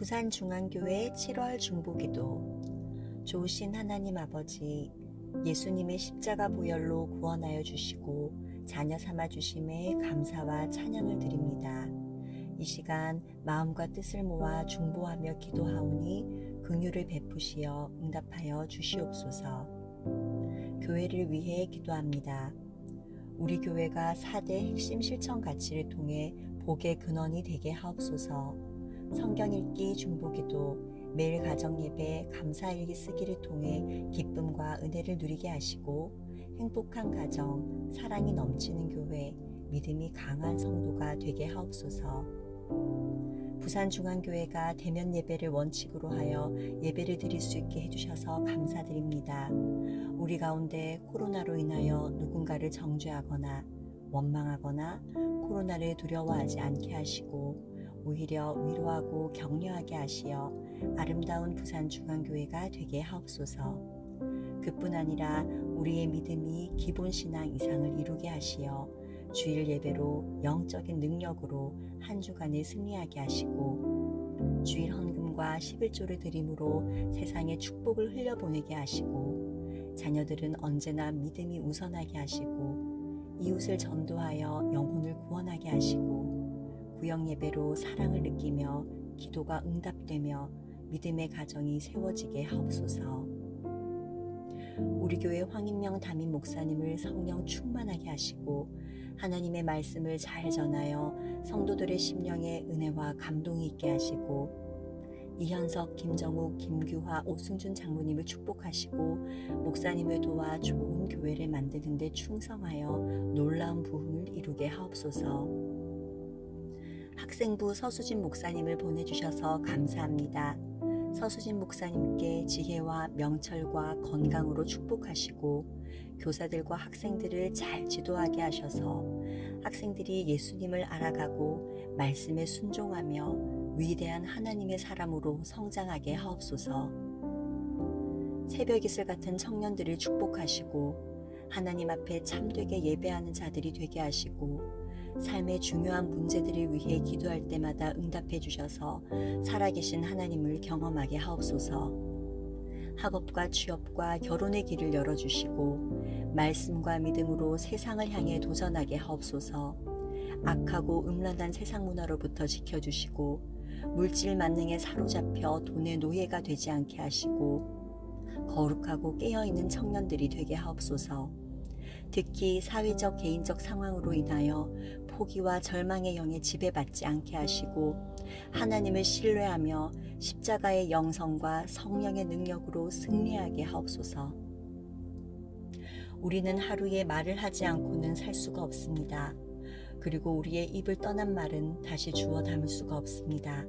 부산중앙교회 7월 중보기도 좋으신 하나님 아버지 예수님의 십자가 보혈로 구원하여 주시고 자녀 삼아 주심에 감사와 찬양을 드립니다. 이 시간 마음과 뜻을 모아 중보하며 기도하오니 긍휼을 베푸시어 응답하여 주시옵소서. 교회를 위해 기도합니다. 우리 교회가 4대 핵심 실천 가치를 통해 복의 근원이 되게 하옵소서. 성경 읽기 중보기도 매일 가정 예배 감사 일기 쓰기를 통해 기쁨과 은혜를 누리게 하시고 행복한 가정, 사랑이 넘치는 교회, 믿음이 강한 성도가 되게 하옵소서. 부산중앙교회가 대면 예배를 원칙으로 하여 예배를 드릴 수 있게 해주셔서 감사드립니다. 우리 가운데 코로나로 인하여 누군가를 정죄하거나 원망하거나 코로나를 두려워하지 않게 하시고 오히려 위로하고 격려하게 하시어 아름다운 부산중앙교회가 되게 하옵소서. 그뿐 아니라 우리의 믿음이 기본 신앙 이상을 이루게 하시어 주일 예배로 영적인 능력으로 한 주간을 승리하게 하시고 주일 헌금과 11조를 드림으로 세상에 축복을 흘려보내게 하시고 자녀들은 언제나 믿음이 우선하게 하시고 이웃을 전도하여 영혼을 구원하게 하시고 구역 예배로 사랑을 느끼며 기도가 응답되며 믿음의 가정이 세워지게 하옵소서. 우리 교회 황인명 담임 목사님을 성령 충만하게 하시고 하나님의 말씀을 잘 전하여 성도들의 심령에 은혜와 감동이 있게 하시고 이현석, 김정욱, 김규화, 오승준 장로님을 축복하시고 목사님을 도와 좋은 교회를 만드는 데 충성하여 놀라운 부흥을 이루게 하옵소서. 학생부 서수진 목사님을 보내주셔서 감사합니다. 서수진 목사님께 지혜와 명철과 건강으로 축복하시고 교사들과 학생들을 잘 지도하게 하셔서 학생들이 예수님을 알아가고 말씀에 순종하며 위대한 하나님의 사람으로 성장하게 하옵소서. 새벽 이슬 같은 청년들을 축복하시고 하나님 앞에 참되게 예배하는 자들이 되게 하시고 삶의 중요한 문제들을 위해 기도할 때마다 응답해 주셔서 살아계신 하나님을 경험하게 하옵소서. 학업과 취업과 결혼의 길을 열어주시고 말씀과 믿음으로 세상을 향해 도전하게 하옵소서. 악하고 음란한 세상 문화로부터 지켜주시고 물질 만능에 사로잡혀 돈의 노예가 되지 않게 하시고 거룩하고 깨어있는 청년들이 되게 하옵소서. 특히 사회적 개인적 상황으로 인하여 포기와 절망의 영에 지배받지 않게 하시고 하나님을 신뢰하며 십자가의 영성과 성령의 능력으로 승리하게 하옵소서. 우리는 하루에 말을 하지 않고는 살 수가 없습니다. 그리고 우리의 입을 떠난 말은 다시 주워 담을 수가 없습니다.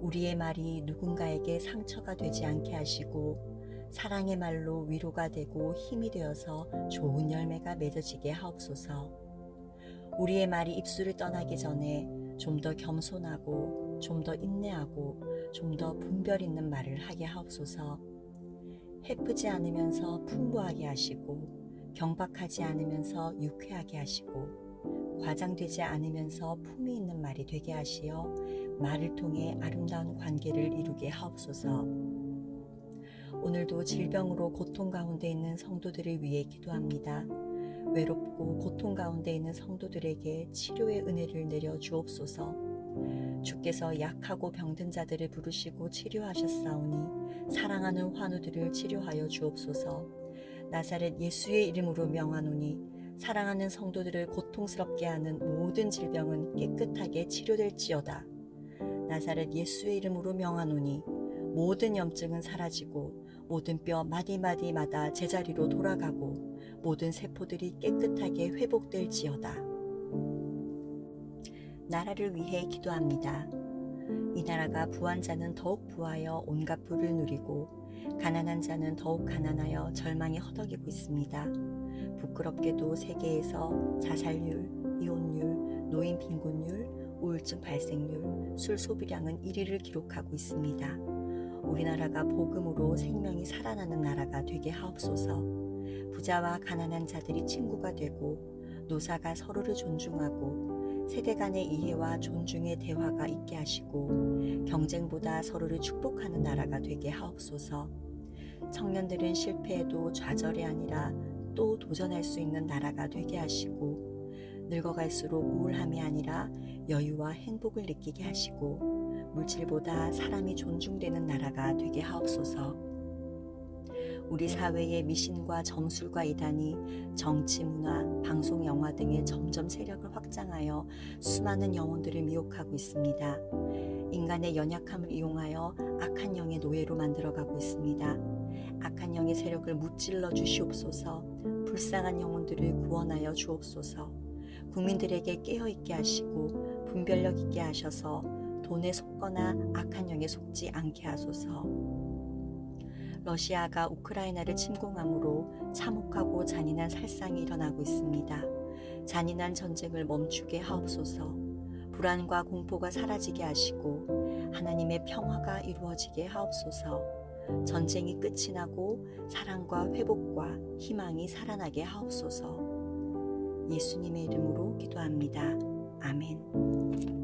우리의 말이 누군가에게 상처가 되지 않게 하시고 사랑의 말로 위로가 되고 힘이 되어서 좋은 열매가 맺어지게 하옵소서. 우리의 말이 입술을 떠나기 전에 좀 더 겸손하고 좀 더 인내하고 좀 더 분별 있는 말을 하게 하옵소서. 해프지 않으면서 풍부하게 하시고 경박하지 않으면서 유쾌하게 하시고 과장되지 않으면서 품위 있는 말이 되게 하시어 말을 통해 아름다운 관계를 이루게 하옵소서. 오늘도 질병으로 고통 가운데 있는 성도들을 위해 기도합니다. 외롭고 고통 가운데 있는 성도들에게 치료의 은혜를 내려 주옵소서. 주께서 약하고 병든 자들을 부르시고 치료하셨사오니 사랑하는 환우들을 치료하여 주옵소서. 나사렛 예수의 이름으로 명하노니 사랑하는 성도들을 고통스럽게 하는 모든 질병은 깨끗하게 치료될지어다. 나사렛 예수의 이름으로 명하노니 모든 염증은 사라지고 모든 뼈 마디마디마다 제자리로 돌아가고 모든 세포들이 깨끗하게 회복될지어다. 나라를 위해 기도합니다. 이 나라가 부한 자는 더욱 부하여 온갖 부를 누리고 가난한 자는 더욱 가난하여 절망에 허덕이고 있습니다. 부끄럽게도 세계에서 자살률, 이혼율, 노인 빈곤율, 우울증 발생률, 술 소비량은 1위를 기록하고 있습니다. 우리나라가 복음으로 생명이 살아나는 나라가 되게 하옵소서. 부자와 가난한 자들이 친구가 되고 노사가 서로를 존중하고 세대 간의 이해와 존중의 대화가 있게 하시고 경쟁보다 서로를 축복하는 나라가 되게 하옵소서. 청년들은 실패에도 좌절이 아니라 또 도전할 수 있는 나라가 되게 하시고 늙어갈수록 우울함이 아니라 여유와 행복을 느끼게 하시고 물질보다 사람이 존중되는 나라가 되게 하옵소서. 우리 사회의 미신과 점술과 이단이 정치, 문화, 방송, 영화 등에 점점 세력을 확장하여 수많은 영혼들을 미혹하고 있습니다. 인간의 연약함을 이용하여 악한 영의 노예로 만들어가고 있습니다. 악한 영의 세력을 무찔러 주시옵소서. 불쌍한 영혼들을 구원하여 주옵소서. 국민들에게 깨어 있게 하시고 분별력 있게 하셔서 돈에 속거나 악한 영에 속지 않게 하소서. 러시아가 우크라이나를 침공함으로 참혹하고 잔인한 살상이 일어나고 있습니다. 잔인한 전쟁을 멈추게 하옵소서. 불안과 공포가 사라지게 하시고 하나님의 평화가 이루어지게 하옵소서. 전쟁이 끝이 나고 사랑과 회복과 희망이 살아나게 하옵소서. 예수님의 이름으로 기도합니다. 아멘.